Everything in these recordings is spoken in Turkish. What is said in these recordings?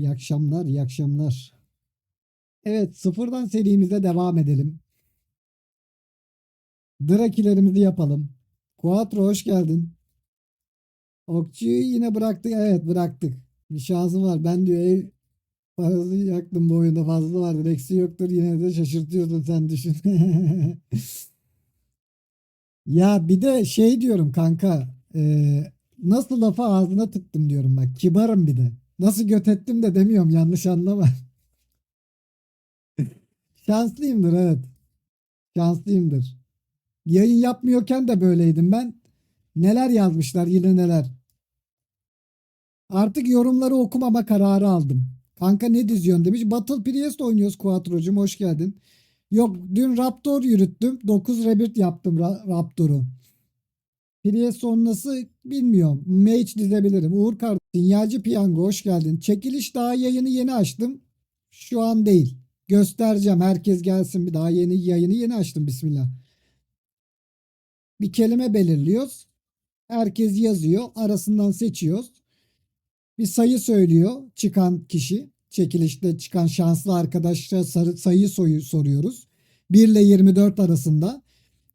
İyi akşamlar, iyi akşamlar. Evet, sıfırdan serimize devam edelim. Drakilerimizi yapalım. Quattro hoş geldin. Okçuyu yine bıraktık. Evet bıraktık. Bir şansım var. Ben diyor ev parası yaktım bu oyunda fazla vardır. Eksi yoktur. Yine de şaşırtıyorsun sen düşün. Ya bir de şey diyorum kanka. e, nasıl lafı ağzına tıktım diyorum bak. Kibarım bir de. Nasıl göt ettim de demiyorum yanlış anlama. Şanslıyımdır evet. Şanslıyımdır. Yayın yapmıyorken de böyleydim ben. Neler yazmışlar yine neler. Artık yorumları okumama kararı aldım. Kanka ne diziyorsun demiş. Battle Priest oynuyoruz Quattro'cum hoş geldin. Yok dün Raptor yürüttüm. 9 Rebirth yaptım Ra- Raptor'u. Priest sonrası bilmiyorum. Mage dizebilirim. Uğur Kart, Sinyalci Piyango hoş geldin. Çekiliş daha yayını yeni açtım. Şu an değil. Göstereceğim. Herkes gelsin. Bir daha yeni yayını yeni açtım. Bismillah. Bir kelime belirliyoruz. Herkes yazıyor. Arasından seçiyoruz. Bir sayı söylüyor çıkan kişi. Çekilişte çıkan şanslı arkadaşlara sayı soruyoruz. 1 ile 24 arasında.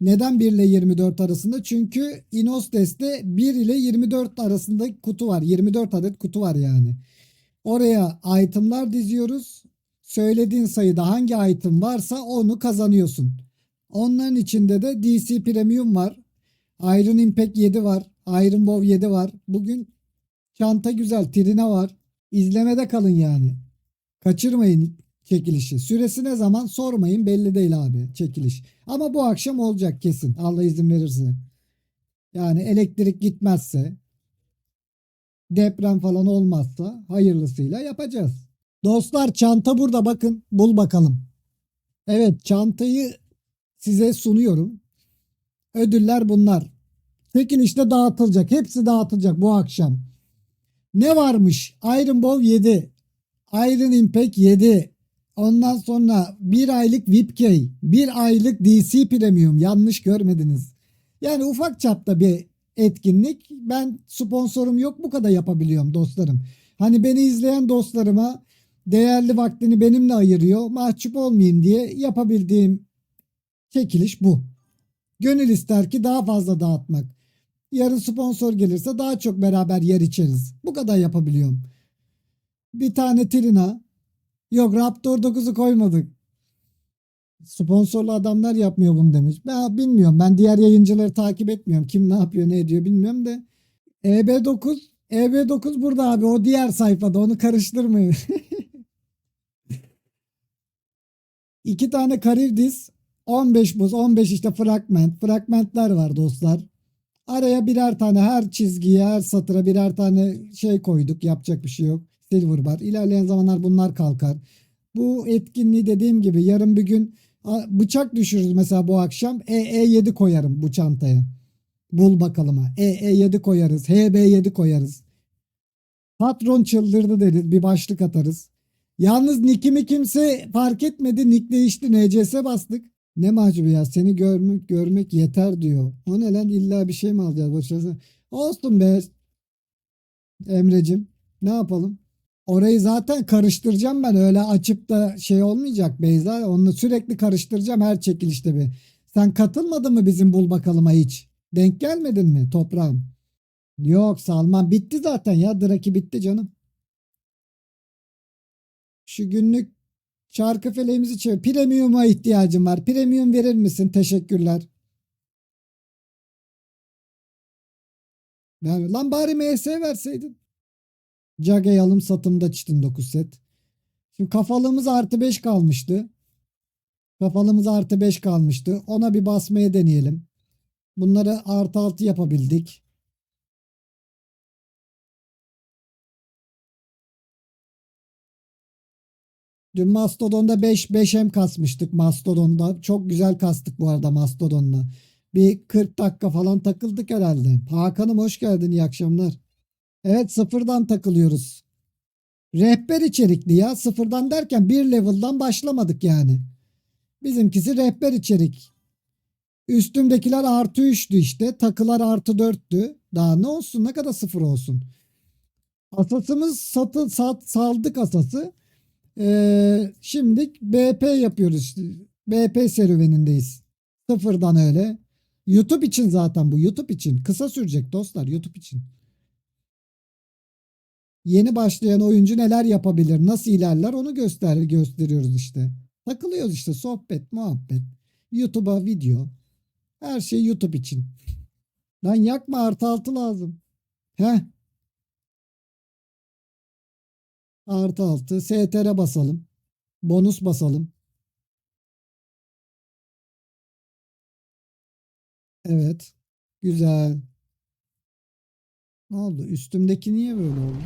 Neden 1 ile 24 arasında? Çünkü Inostes'te 1 ile 24 arasında kutu var. 24 adet kutu var yani. Oraya itemlar diziyoruz. Söylediğin sayıda hangi item varsa onu kazanıyorsun. Onların içinde de DC Premium var. Iron Impact 7 var. Iron Bow 7 var. Bugün çanta güzel. Trina var. İzlemede kalın yani. Kaçırmayın çekilişi. Süresi ne zaman sormayın belli değil abi çekiliş. Ama bu akşam olacak kesin. Allah izin verirse. Yani elektrik gitmezse deprem falan olmazsa hayırlısıyla yapacağız. Dostlar çanta burada bakın bul bakalım. Evet çantayı size sunuyorum. Ödüller bunlar. Çekilişte dağıtılacak. Hepsi dağıtılacak bu akşam. Ne varmış? Iron Bow 7. Iron Impact 7. Ondan sonra bir aylık VIPK. Bir aylık DC Premium. Yanlış görmediniz. Yani ufak çapta bir etkinlik. Ben sponsorum yok bu kadar yapabiliyorum dostlarım. Hani beni izleyen dostlarıma değerli vaktini benimle ayırıyor. Mahcup olmayayım diye yapabildiğim çekiliş bu. Gönül ister ki daha fazla dağıtmak. Yarın sponsor gelirse daha çok beraber yer içeriz. Bu kadar yapabiliyorum. Bir tane Trina. Yok Raptor 9'u koymadık. Sponsorlu adamlar yapmıyor bunu demiş. Ben bilmiyorum. Ben diğer yayıncıları takip etmiyorum. Kim ne yapıyor ne ediyor bilmiyorum da. EB9 EB9 burada abi. O diğer sayfada. Onu karıştırmayın. İki tane Karivdis 15 buz 15 işte fragment. Fragmentler var dostlar. Araya birer tane her çizgiye her satıra birer tane şey koyduk. Yapacak bir şey yok. Silver bar. İlerleyen zamanlar bunlar kalkar. Bu etkinliği dediğim gibi yarın bir gün bıçak düşürürüz mesela bu akşam. EE7 koyarım bu çantaya. Bul bakalıma. EE7 koyarız. HB7 koyarız. Patron çıldırdı deriz. Bir başlık atarız. Yalnız nickimi kimse fark etmedi. Nick değişti. NCS bastık. Ne mahcubu ya seni görmek görmek yeter diyor. O ne lan illa bir şey mi alacağız boşuna? Olsun be Emrecim. Ne yapalım? Orayı zaten karıştıracağım ben. Öyle açıp da şey olmayacak Beyza. Onu sürekli karıştıracağım her çekilişte bir. Sen katılmadın mı bizim bul bakalıma hiç? Denk gelmedin mi toprağım? Yok Salman bitti zaten ya. Draki bitti canım. Şu günlük Çarkı feleğimizi çevir. Premium'a ihtiyacım var. Premium verir misin? Teşekkürler. Lan bari MS verseydin. Cage alım satımda çitin 9 set. Şimdi kafalığımız artı 5 kalmıştı. Kafalığımız artı 5 kalmıştı. Ona bir basmaya deneyelim. Bunları artı 6 yapabildik. Dün Mastodon'da 5 5M kasmıştık Mastodon'da. Çok güzel kastık bu arada Mastodon'la. Bir 40 dakika falan takıldık herhalde. Hakan'ım hoş geldin iyi akşamlar. Evet sıfırdan takılıyoruz. Rehber içerikli ya. Sıfırdan derken bir level'dan başlamadık yani. Bizimkisi rehber içerik. Üstümdekiler artı 3'tü işte. Takılar artı 4'tü. Daha ne olsun ne kadar sıfır olsun. Asasımız satı, sat, saldık asası. Ee, şimdi BP yapıyoruz. BP serüvenindeyiz. Sıfırdan öyle. YouTube için zaten bu. YouTube için. Kısa sürecek dostlar YouTube için. Yeni başlayan oyuncu neler yapabilir, nasıl ilerler onu göster gösteriyoruz işte. Takılıyoruz işte sohbet, muhabbet. YouTube'a video. Her şey YouTube için. Lan yakma artı altı lazım. Heh. Artı altı. STR basalım. Bonus basalım. Evet. Güzel. Ne oldu? Üstümdeki niye böyle oldu?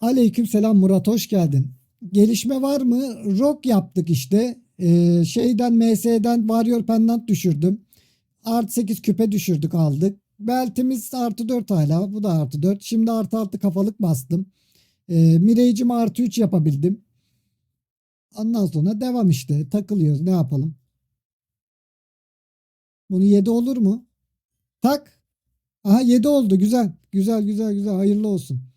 Aleyküm selam Murat hoş geldin. Gelişme var mı? Rock yaptık işte. Ee, şeyden MS'den Warrior Pendant düşürdüm. Artı 8 küpe düşürdük aldık. Beltimiz artı 4 hala. Bu da artı 4. Şimdi artı 6 kafalık bastım. Ee, Mirage'imi artı 3 yapabildim. Ondan sonra devam işte. Takılıyoruz. Ne yapalım? Bunu 7 olur mu? Tak. Aha 7 oldu. Güzel. Güzel güzel güzel. Hayırlı olsun.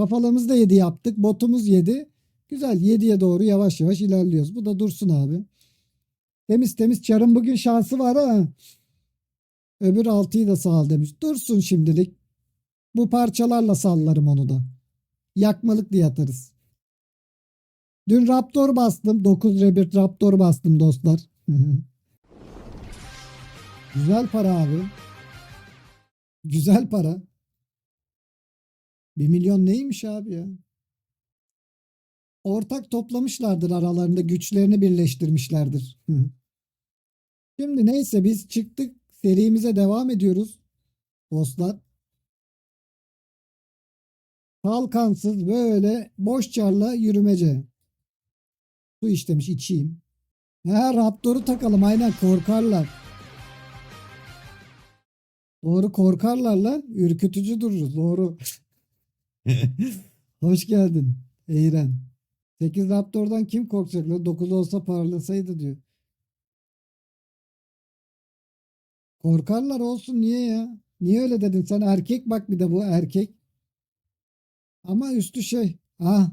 Kafalığımızı da 7 yaptık. Botumuz 7. Güzel. 7'ye doğru yavaş yavaş ilerliyoruz. Bu da dursun abi. Temiz temiz. Çarın bugün şansı var ha. Öbür 6'yı da sağ demiş. Dursun şimdilik. Bu parçalarla sallarım onu da. Yakmalık diye atarız. Dün Raptor bastım. 9 Rebirth Raptor bastım dostlar. Güzel para abi. Güzel para. 1 milyon neymiş abi ya? Ortak toplamışlardır aralarında güçlerini birleştirmişlerdir. Şimdi neyse biz çıktık serimize devam ediyoruz dostlar. Kalkansız böyle boş çarla yürümece. Su işlemiş içeyim. Ha Raptor'u takalım aynen korkarlar. Doğru korkarlar lan. Ürkütücü dururuz. Doğru. Hoş geldin. Eğren. 8 Raptor'dan kim korkacak lan? 9 olsa parlasaydı diyor. Korkarlar olsun niye ya? Niye öyle dedin sen? Erkek bak bir de bu erkek. Ama üstü şey. Ah.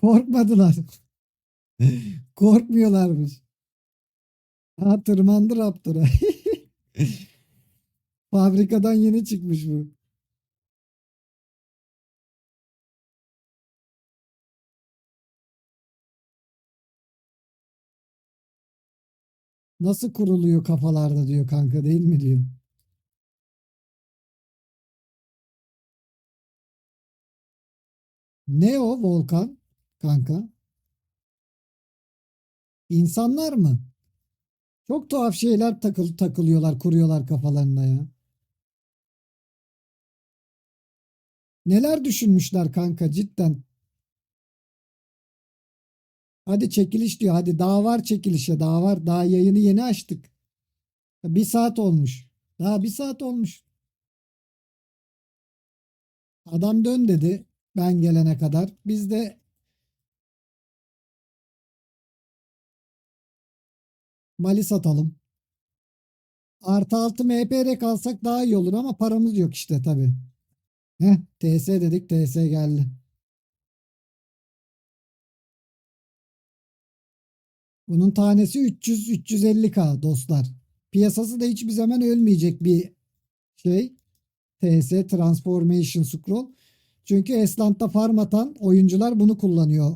Korkmadılar. Korkmuyorlarmış. Ha tırmandı Raptor'a. Fabrikadan yeni çıkmış bu. Nasıl kuruluyor kafalarda diyor kanka değil mi diyor. Ne o volkan kanka? İnsanlar mı? Çok tuhaf şeyler takıl takılıyorlar, kuruyorlar kafalarında ya. Neler düşünmüşler kanka cidden. Hadi çekiliş diyor. Hadi daha var çekilişe daha var. Daha yayını yeni açtık. Bir saat olmuş. Daha bir saat olmuş. Adam dön dedi ben gelene kadar. Biz de Mali satalım. Artı altı MPR kalsak daha iyi olur ama paramız yok işte tabi. Heh, TS dedik TS geldi. Bunun tanesi 300-350k dostlar. Piyasası da hiçbir zaman ölmeyecek bir şey. TS Transformation Scroll. Çünkü Esland'da farm atan oyuncular bunu kullanıyor.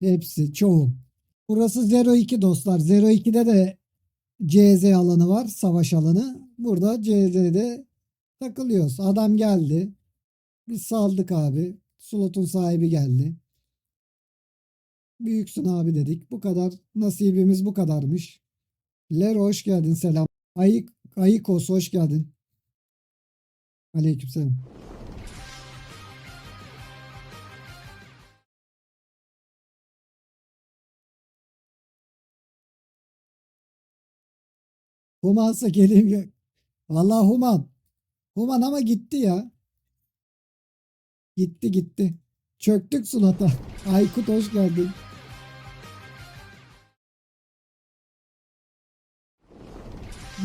Hepsi, çoğu. Burası 02 dostlar. 02'de de CZ alanı var. Savaş alanı. Burada CZ'de takılıyoruz. Adam geldi. Biz saldık abi. Slotun sahibi geldi. Büyüksün abi dedik. Bu kadar. Nasibimiz bu kadarmış. Lero hoş geldin. Selam. Ayık, Ayıkos hoş geldin. Aleykümselam. Humansa geleyim. Vallahi Human. Human ama gitti ya. Gitti gitti. Çöktük sulata. Aykut hoş geldin.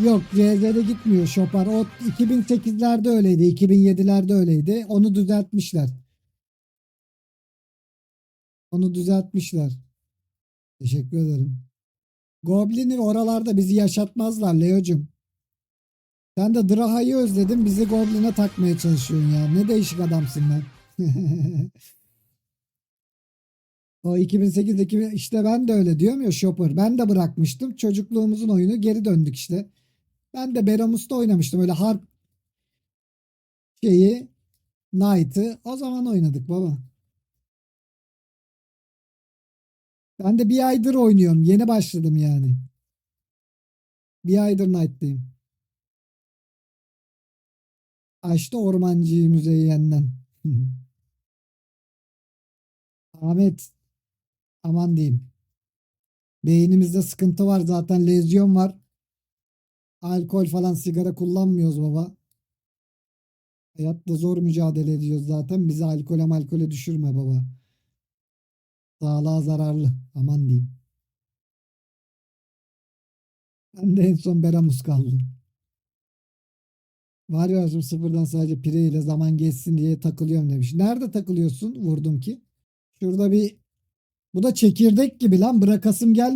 Yok CZ'de gitmiyor Şopar. O 2008'lerde öyleydi. 2007'lerde öyleydi. Onu düzeltmişler. Onu düzeltmişler. Teşekkür ederim. Goblin'i oralarda bizi yaşatmazlar Leo'cum. Sen de Draha'yı özledin. Bizi Goblin'e takmaya çalışıyorsun ya. Ne değişik adamsın lan. o 2008'deki işte ben de öyle diyorum ya Shopper. Ben de bırakmıştım. Çocukluğumuzun oyunu geri döndük işte. Ben de Beramus'ta oynamıştım. Öyle harp şeyi Knight'ı o zaman oynadık baba. Ben de bir aydır oynuyorum. Yeni başladım yani. Bir aydır Knight'tayım. Açtı ormancıyı müzeyyenden. Ahmet aman diyeyim. Beynimizde sıkıntı var zaten lezyon var. Alkol falan sigara kullanmıyoruz baba. Hayatta zor mücadele ediyoruz zaten. Bizi alkole malkole düşürme baba. Sağlığa zararlı. Aman diyeyim. Ben de en son Beramus kaldım. Var ya şimdi sıfırdan sadece pire ile zaman geçsin diye takılıyorum demiş. Nerede takılıyorsun? Vurdum ki. Şurada bir bu da çekirdek gibi lan bırakasım gel.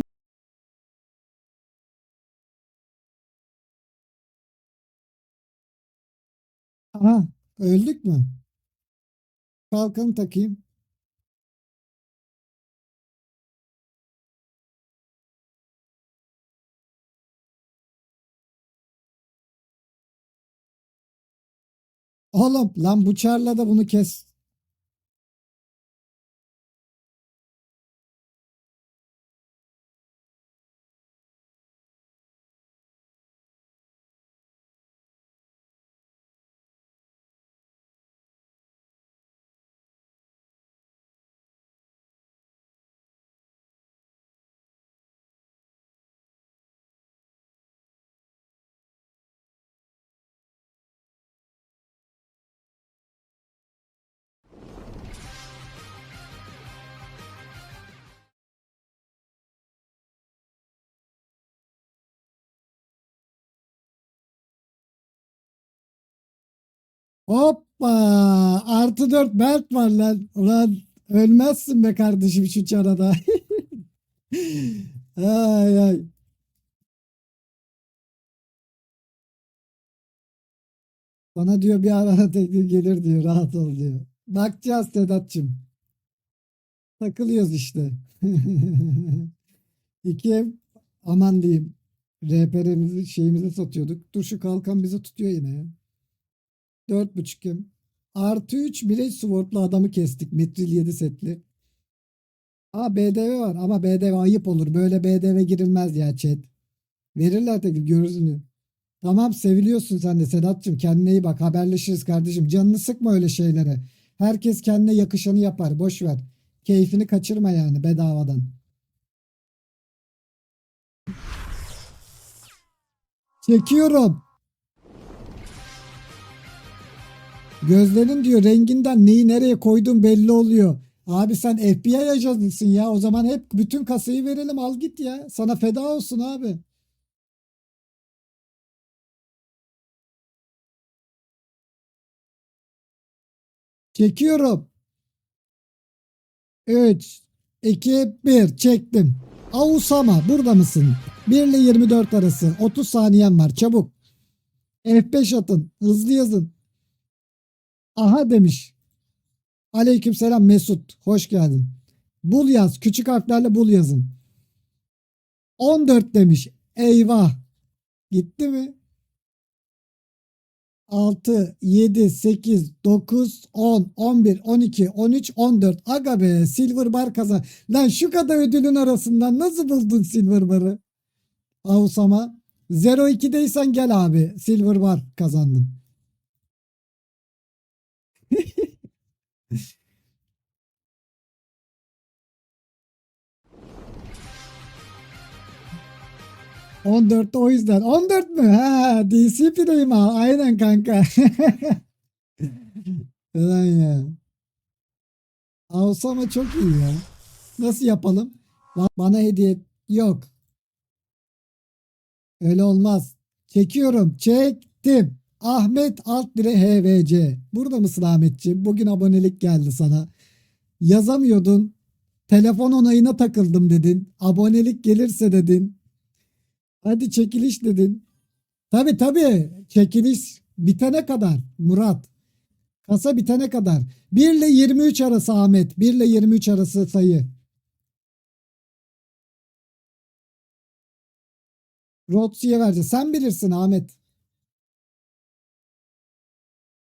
Aha öldük mü? Kalkanı takayım. Oğlum lan bıçarla da bunu kes. Hoppa artı dört belt var lan. Ulan ölmezsin be kardeşim şu çarada. ay ay. Bana diyor bir ara teknik gelir diyor rahat ol diyor. Bakacağız Sedat'cığım. Takılıyoruz işte. İki aman diyeyim. RPR'imizi şeyimizi satıyorduk. Dur şu kalkan bizi tutuyor yine ya. Dört buçuk kim? Artı 3 Mirage Sword'lu adamı kestik. Metril 7 setli. Aa BDV var ama BDV ayıp olur. Böyle BDV girilmez ya chat. Verirler tekil görürsün. Tamam seviliyorsun sen de Sedat'cığım. Kendine iyi bak. Haberleşiriz kardeşim. Canını sıkma öyle şeylere. Herkes kendine yakışanı yapar. Boş ver. Keyfini kaçırma yani bedavadan. Çekiyorum. Gözlerin diyor renginden neyi nereye koydun belli oluyor. Abi sen FBI ajansısın ya. O zaman hep bütün kasayı verelim al git ya. Sana feda olsun abi. Çekiyorum. 3, 2, 1 çektim. Avusama burada mısın? 1 ile 24 arası. 30 saniyen var çabuk. F5 atın. Hızlı yazın. Aha demiş. Aleykümselam Mesut. Hoş geldin. Bul yaz. Küçük harflerle bul yazın. 14 demiş. Eyvah. Gitti mi? 6, 7, 8, 9, 10, 11, 12, 13, 14. Aga be Silver Bar kazan. Lan şu kadar ödülün arasından nasıl buldun Silver Bar'ı? Avusama. 02'deysen gel abi. Silver Bar kazandın. On dörtte o yüzden. 14 mü? Ha, DC Prime ha. Aynen kanka. Ulan ya. Olsa ama çok iyi ya. Nasıl yapalım? Ba- Bana hediye yok. Öyle olmaz. Çekiyorum. Çektim. Ahmet alt dire HVC. Burada mısın Ahmetciğim? Bugün abonelik geldi sana. Yazamıyordun. Telefon onayına takıldım dedin. Abonelik gelirse dedin. Hadi çekiliş dedin. Tabi tabi çekiliş bitene kadar Murat. Kasa bitene kadar. 1 ile 23 arası Ahmet. 1 ile 23 arası sayı. Rotsi'ye vereceğiz. Sen bilirsin Ahmet.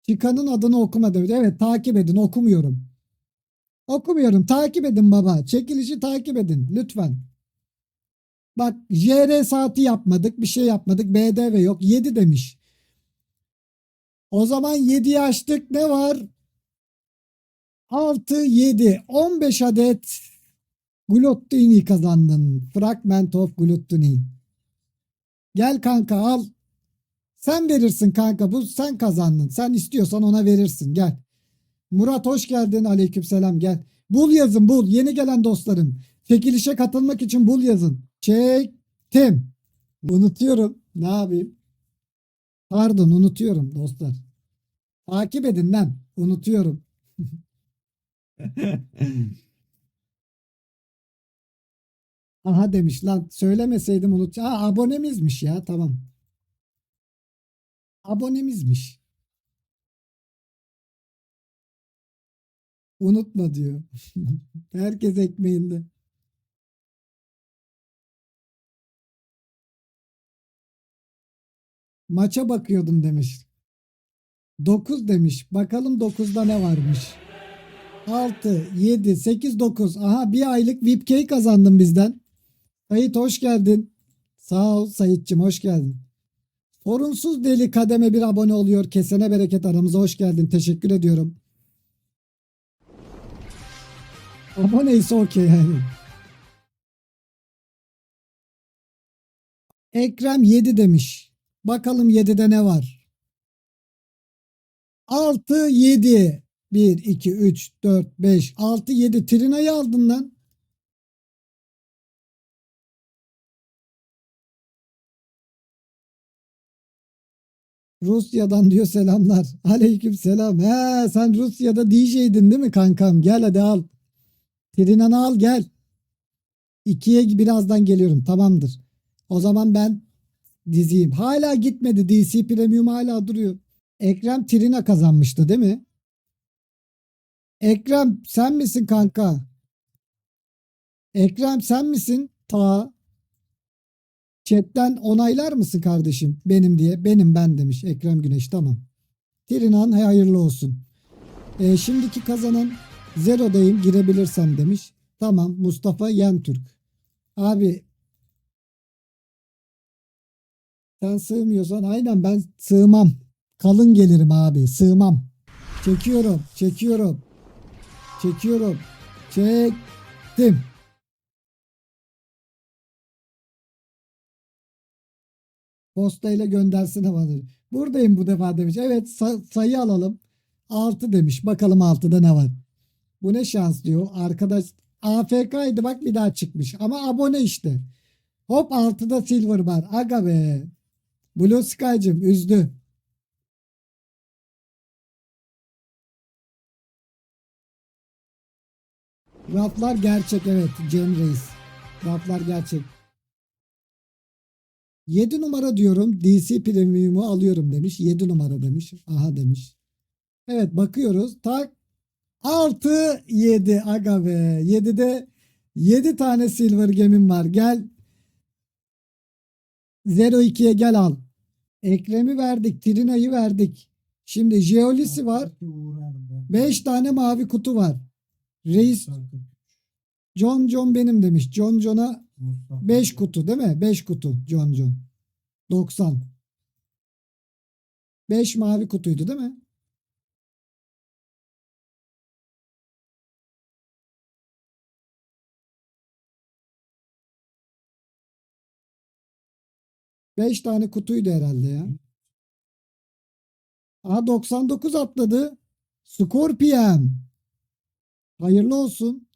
Çıkanın adını okuma demiş. Evet takip edin okumuyorum. Okumuyorum. Takip edin baba. Çekilişi takip edin lütfen. Bak JR saati yapmadık. Bir şey yapmadık. BDV yok. 7 demiş. O zaman 7'yi açtık. Ne var? 6, 7. 15 adet Gluttini kazandın. Fragment of Gluttini. Gel kanka al. Sen verirsin kanka. Bu sen kazandın. Sen istiyorsan ona verirsin. Gel. Murat hoş geldin. Aleykümselam gel. Bul yazın bul. Yeni gelen dostlarım. Çekilişe katılmak için bul yazın. Çektim. Unutuyorum. Ne yapayım? Pardon unutuyorum dostlar. Takip edin lan. Unutuyorum. Aha demiş lan. Söylemeseydim unut. Aa abonemizmiş ya. Tamam. Abonemizmiş. Unutma diyor. Herkes ekmeğinde. Maça bakıyordum demiş. 9 demiş. Bakalım 9'da ne varmış. 6, 7, 8, 9. Aha bir aylık VIP kazandım bizden. Sayit hoş geldin. Sağ ol Sayitçim hoş geldin. Sorunsuz deli kademe bir abone oluyor. Kesene bereket aramıza hoş geldin. Teşekkür ediyorum. Aboneyse okey yani. Ekrem 7 demiş. Bakalım 7'de ne var? 6, 7. 1, 2, 3, 4, 5, 6, 7. Trina'yı aldın lan. Rusya'dan diyor selamlar. Aleyküm selam. He sen Rusya'da DJ'din değil mi kankam? Gel hadi al. Trina'nı al gel. İkiye birazdan geliyorum. Tamamdır. O zaman ben diziyim. Hala gitmedi. DC Premium hala duruyor. Ekrem Trina kazanmıştı değil mi? Ekrem sen misin kanka? Ekrem sen misin? Ta. Chatten onaylar mısın kardeşim? Benim diye. Benim ben demiş Ekrem Güneş. Tamam. Trinan hayırlı olsun. Ee, şimdiki kazanan Zero'dayım girebilirsem demiş. Tamam Mustafa Yentürk. Abi sen sığmıyorsan aynen ben sığmam. Kalın gelirim abi sığmam. Çekiyorum çekiyorum. Çekiyorum. Çektim. Postayla göndersene bana. Buradayım bu defa demiş. Evet sa- sayı alalım. 6 demiş. Bakalım 6'da ne var. Bu ne şans diyor. Arkadaş AFK'ydı bak bir daha çıkmış. Ama abone işte. Hop 6'da silver var. Aga be. Blue Sky'cım üzdü. Raflar gerçek evet Cem Reis. Raflar gerçek. 7 numara diyorum. DC Premium'u alıyorum demiş. 7 numara demiş. Aha demiş. Evet bakıyoruz. Tak 6 7 aga be. 7'de 7 tane silver gemim var. Gel 02'ye gel al. Ekrem'i verdik. Trina'yı verdik. Şimdi Jeolis'i var. 5 tane mavi kutu var. Reis John John benim demiş. John John'a 5 kutu değil mi? 5 kutu John John. 90. 5 mavi kutuydu değil mi? Beş tane kutuydu herhalde ya. Aha 99 atladı. Scorpion. Hayırlı olsun.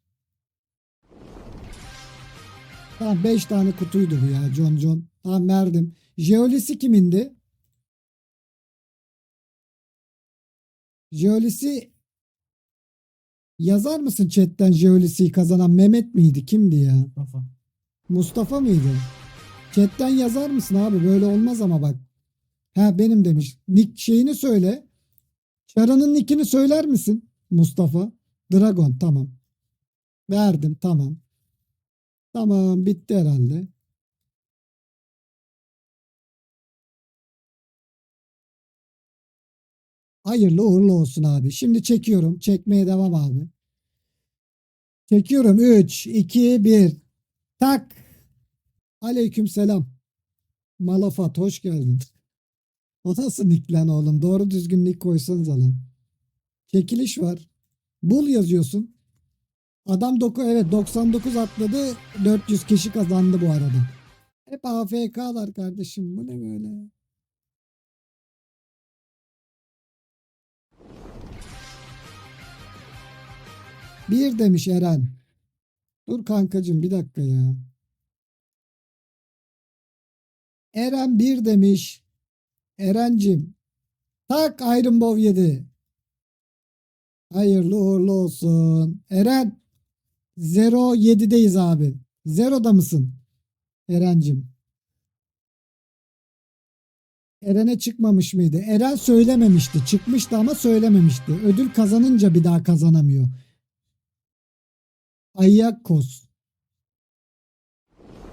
Tamam 5 tane kutuydu bu ya John John. Tamam verdim. Jeolisi kimindi? Jeolisi yazar mısın chatten Jeolisi'yi kazanan Mehmet miydi? Kimdi ya? Mustafa. Mustafa mıydı? Chatten yazar mısın abi? Böyle olmaz ama bak. Ha benim demiş. Nick şeyini söyle. Çara'nın nickini söyler misin? Mustafa. Dragon tamam. Verdim tamam. Tamam bitti herhalde. Hayırlı uğurlu olsun abi. Şimdi çekiyorum. Çekmeye devam abi. Çekiyorum. 3, 2, 1. Tak. Aleyküm selam. Malafat hoş geldin. O nasıl nick lan oğlum? Doğru düzgün nick koysanız alın. Çekiliş var. Bul yazıyorsun. Adam doku evet 99 atladı. 400 kişi kazandı bu arada. Hep AFK'lar kardeşim. Bu ne böyle? Bir demiş Eren. Dur kankacığım bir dakika ya. Eren bir demiş. Erencim. Tak Iron Bow 7. Hayırlı uğurlu olsun. Eren. 07'deyiz abi. Zero'da mısın? Erencim. Eren'e çıkmamış mıydı? Eren söylememişti. Çıkmıştı ama söylememişti. Ödül kazanınca bir daha kazanamıyor. Ayyakos.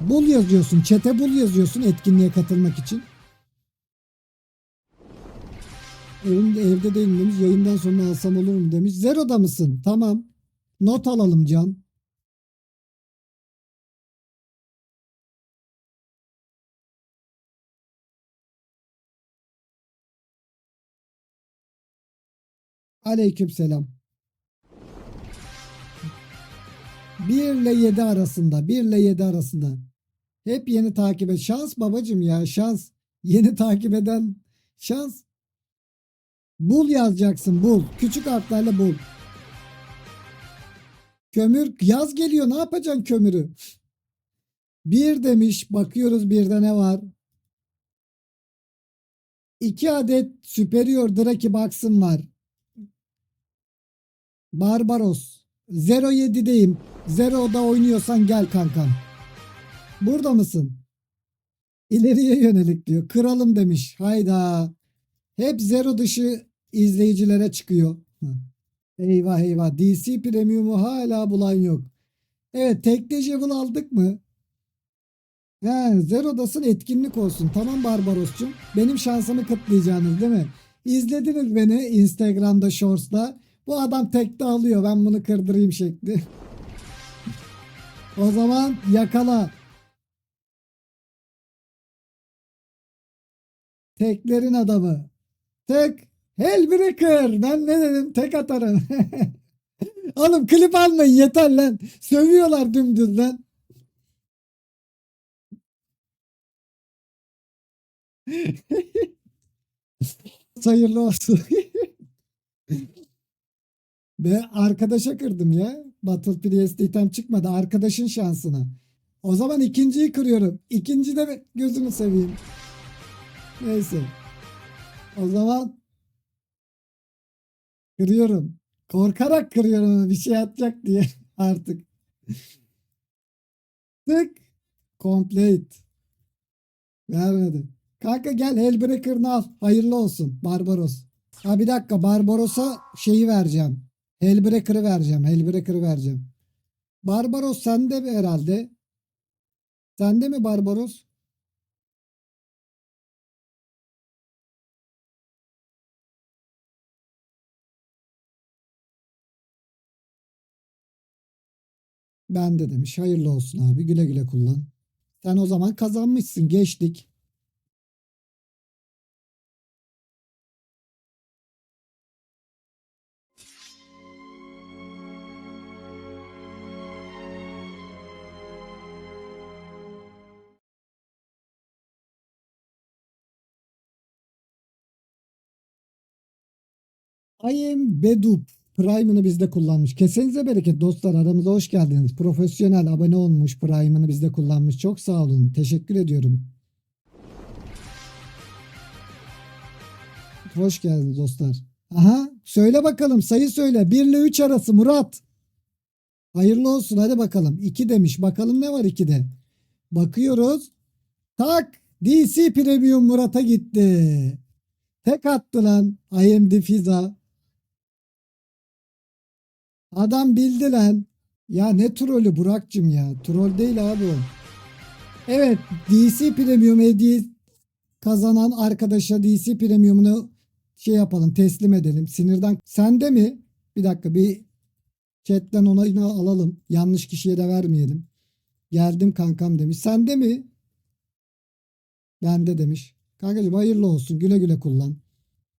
Bul yazıyorsun. Çete bul yazıyorsun etkinliğe katılmak için. Evimde, evde değilim demiş. Yayından sonra alsam olur mu demiş. Zero'da mısın? Tamam. Not alalım Can. Aleyküm selam. 1 ile 7 arasında. 1 ile 7 arasında. Hep yeni takip et. Şans babacım ya şans. Yeni takip eden şans. Bul yazacaksın bul. Küçük harflerle bul. Kömür yaz geliyor ne yapacaksın kömürü? Bir demiş bakıyoruz birde ne var? İki adet Superior Draki Box'ım var. Barbaros. 07'deyim. Zero'da oynuyorsan gel kankam. Burada mısın? İleriye yönelik diyor. Kralım demiş. Hayda. Hep zero dışı izleyicilere çıkıyor. Eyvah eyvah. DC Premium'u hala bulan yok. Evet tek Dejavu aldık mı? He, Zero'dasın etkinlik olsun. Tamam Barbaros'cum. Benim şansımı kıtlayacaksınız değil mi? İzlediniz beni Instagram'da Shorts'ta. Bu adam tekte alıyor. Ben bunu kırdırayım şekli. o zaman yakala. Teklerin adamı. Tek. Hellbreaker. Ben ne dedim? Tek atarım. Oğlum klip almayın yeter lan. Sövüyorlar dümdüz lan. Hayırlı olsun. Ve arkadaşa kırdım ya. Battle Priest'te item çıkmadı. Arkadaşın şansına. O zaman ikinciyi kırıyorum. İkinci de gözünü seveyim. Neyse. O zaman kırıyorum. Korkarak kırıyorum bir şey atacak diye artık. Tık. Complete. Vermedi. Kanka gel Hellbreaker'ını al. Hayırlı olsun. Barbaros. Ha bir dakika Barbaros'a şeyi vereceğim. Hellbreaker'ı vereceğim. Hellbreaker'ı vereceğim. Barbaros sende mi herhalde? Sende mi Barbaros? Bende demiş. Hayırlı olsun abi. Güle güle kullan. Sen o zaman kazanmışsın. Geçtik. I am Bedup. Prime'ını bizde kullanmış. Kesenize bereket dostlar. Aramıza hoş geldiniz. Profesyonel abone olmuş. Prime'ını bizde kullanmış. Çok sağ olun. Teşekkür ediyorum. Hoş geldiniz dostlar. Aha söyle bakalım sayı söyle. 1 ile 3 arası Murat. Hayırlı olsun hadi bakalım. 2 demiş. Bakalım ne var 2'de. Bakıyoruz. Tak DC Premium Murat'a gitti. Tek attı lan IMD Fiza. Adam bildi lan. Ya ne trolü Burak'cım ya. Troll değil abi. Evet DC Premium hediye kazanan arkadaşa DC Premium'unu şey yapalım teslim edelim. Sinirden sende mi? Bir dakika bir chatten onayını alalım. Yanlış kişiye de vermeyelim. Geldim kankam demiş. Sende mi? Bende demiş. Kankacığım hayırlı olsun. Güle güle kullan.